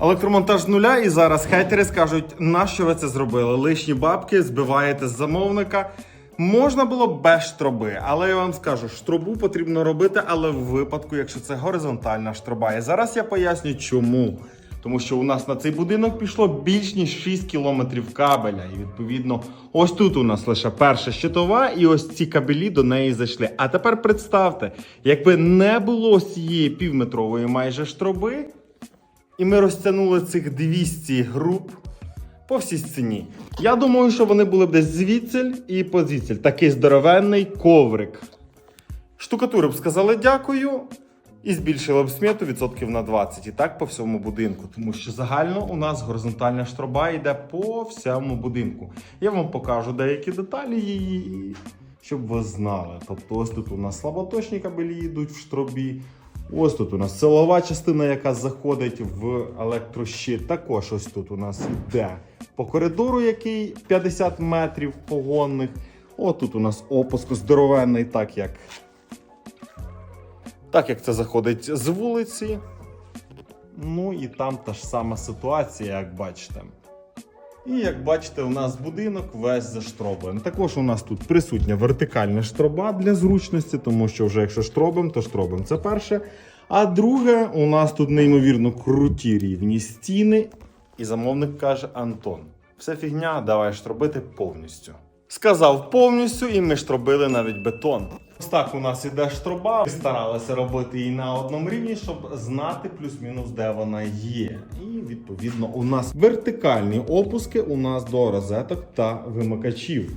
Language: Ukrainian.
Електромонтаж нуля, і зараз хейтери скажуть, нащо ви це зробили? Лишні бабки, збиваєте з замовника. Можна було без штроби, але я вам скажу, штробу потрібно робити, але в випадку, якщо це горизонтальна штроба. І зараз я поясню, чому. Тому що у нас на цей будинок пішло більш ніж 6 кілометрів кабеля. І відповідно, ось тут у нас лише перша щитова, і ось ці кабелі до неї зайшли. А тепер представте, якби не було цієї півметрової майже штроби, і ми розтягнули цих 200 груп по всій стіні. Я думаю, що вони були б десь звідсіль і позвідсіль. Такий здоровенний коврик. Штукатури б сказали дякую. І збільшили б смету відсотків на 20. І так по всьому будинку. Тому що загально у нас горизонтальна штроба йде по всьому будинку. Я вам покажу деякі деталі її, щоб ви знали. Тобто, ось тут у нас слаботочні кабелі йдуть в штробі. Ось тут у нас силова частина, яка заходить в електрощит. Також ось тут у нас йде по коридору, який 50 метрів погонних. От тут у нас опуск здоровенний, так як так як це заходить з вулиці. Ну і там та ж сама ситуація, як бачите. І як бачите, у нас будинок весь заштроблений. Також у нас тут присутня вертикальна штроба для зручності, тому що вже якщо штробим, то штробим. Це перше. А друге, у нас тут неймовірно круті рівні стіни. І замовник каже: Антон, все фігня, давай штробити повністю. Сказав повністю, і ми штробили навіть бетон. Ось так у нас іде штроба. Ми старалися робити її на одному рівні, щоб знати плюс-мінус, де вона є. І відповідно у нас вертикальні опуски у нас до розеток та вимикачів.